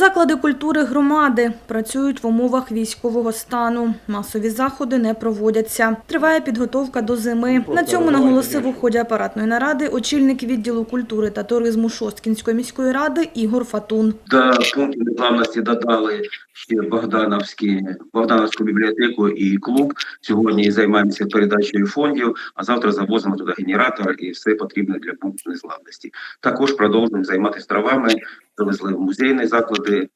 Заклади культури громади працюють в умовах військового стану. Масові заходи не проводяться. Триває підготовка до зими. На цьому наголосив у ході апаратної наради очільник відділу культури та туризму Шосткінської міської ради Ігор Фатун. До пункту незламності додали ще Богдановські, Богдановську бібліотеку і клуб. Сьогодні займаємося передачею фондів, а завтра завозимо туди генератор і все потрібне для пункту незламності. Також продовжуємо займатися травами, завезли в музейні заклади,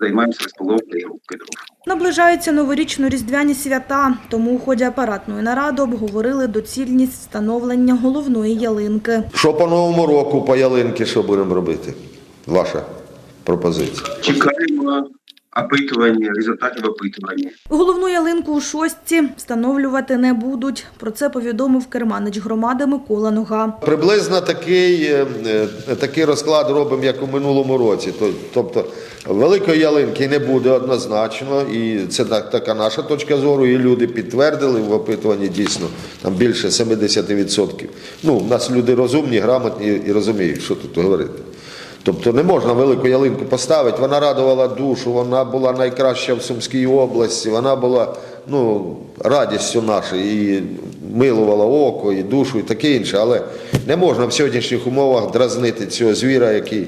займаємося розполовкою і рубкою дров. Наближаються новорічно-різдвяні свята, тому у ході апаратної наради обговорили доцільність встановлення головної ялинки. Що по новому року по ялинки, що будемо робити? Ваша пропозиція. Чекаємо опитування, результатів опитування. Головну ялинку у шостці встановлювати не будуть. Про це повідомив керманич громади Микола Нога. Приблизно такий, е, е, такий розклад робимо, як у минулому році. Тобто великої ялинки не буде однозначно, і це так, така наша точка зору. І люди підтвердили в опитуванні дійсно там більше 70%. Ну, у нас люди розумні, грамотні і розуміють, що тут говорити. Тобто не можна велику ялинку поставити. Вона радувала душу, вона була найкраща в Сумській області, вона була ну, радістю нашою, і милувала око, і душу, і таке інше. Але не можна в сьогоднішніх умовах дразнити цього звіра, який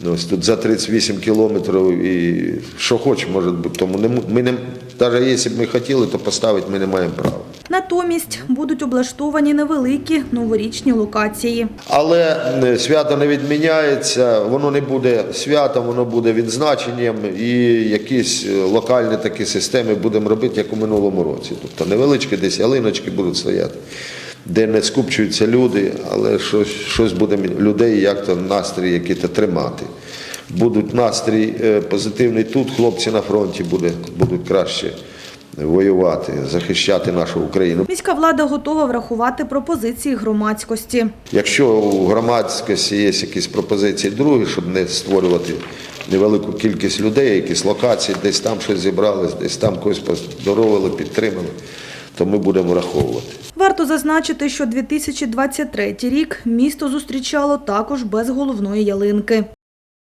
ну, ось тут за 38 кілометрів і що хоче може бути. Тому не, ми не, навіть якщо б ми хотіли, то поставити ми не маємо права. Натомість будуть облаштовані невеликі новорічні локації. Але свято не відміняється, воно не буде святом, воно буде відзначенням і якісь е, локальні такі системи будемо робити, як у минулому році. Тобто невеличкі десь ялиночки будуть стояти, де не скупчуються люди, але щось, щось буде людей, як то настрій який-то тримати. Будуть настрій е, позитивний тут, хлопці на фронті буде, будуть краще воювати, захищати нашу Україну. Міська влада готова врахувати пропозиції громадськості. Якщо у громадськості є якісь пропозиції другі, щоб не створювати невелику кількість людей, якісь локації, десь там щось зібрались, десь там когось поздоровили, підтримали, то ми будемо враховувати. Варто зазначити, що 2023 рік місто зустрічало також без головної ялинки.